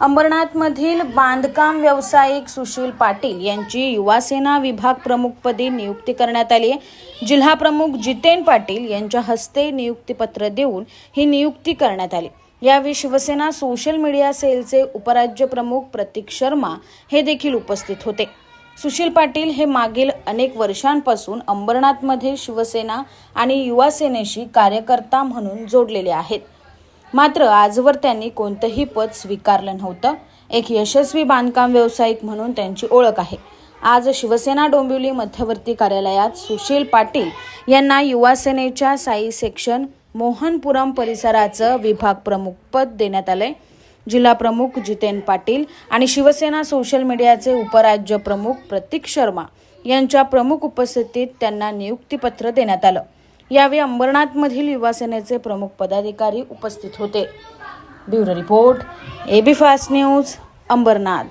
अंबरनाथमधील बांधकाम व्यावसायिक सुशील पाटील यांची युवासेना विभाग प्रमुखपदी नियुक्ती करण्यात आली आहे. जिल्हा प्रमुख जितेन पाटील यांच्या हस्ते नियुक्तीपत्र देऊन ही नियुक्ती करण्यात आली. यावेळी शिवसेना सोशल मीडिया सेलचे उपराज्य प्रमुख प्रतीक शर्मा हे देखील उपस्थित होते. सुशील पाटील हे मागील अनेक वर्षांपासून अंबरनाथमध्ये शिवसेना आणि युवासेनेशी कार्यकर्ता म्हणून जोडलेले आहेत. मात्र आजवर त्यांनी कोणतंही पद स्वीकारलं नव्हतं. एक यशस्वी बांधकाम व्यावसायिक म्हणून त्यांची ओळख आहे. आज शिवसेना डोंबिवली मध्यवर्ती कार्यालयात सुशील पाटील यांना युवासेनेच्या साई सेक्शन मोहनपुरम परिसराचं विभाग प्रमुख पद देण्यात आलंय. जिल्हा प्रमुख जितेन पाटील आणि शिवसेना सोशल मीडियाचे उपराज्य प्रमुख प्रतीक शर्मा यांच्या प्रमुख उपस्थितीत त्यांना नियुक्तीपत्र देण्यात आलं. यावेळी अंबरनाथमधील युवासेनेचे प्रमुख पदाधिकारी उपस्थित होते. Bureau report AB fast news Ambernath.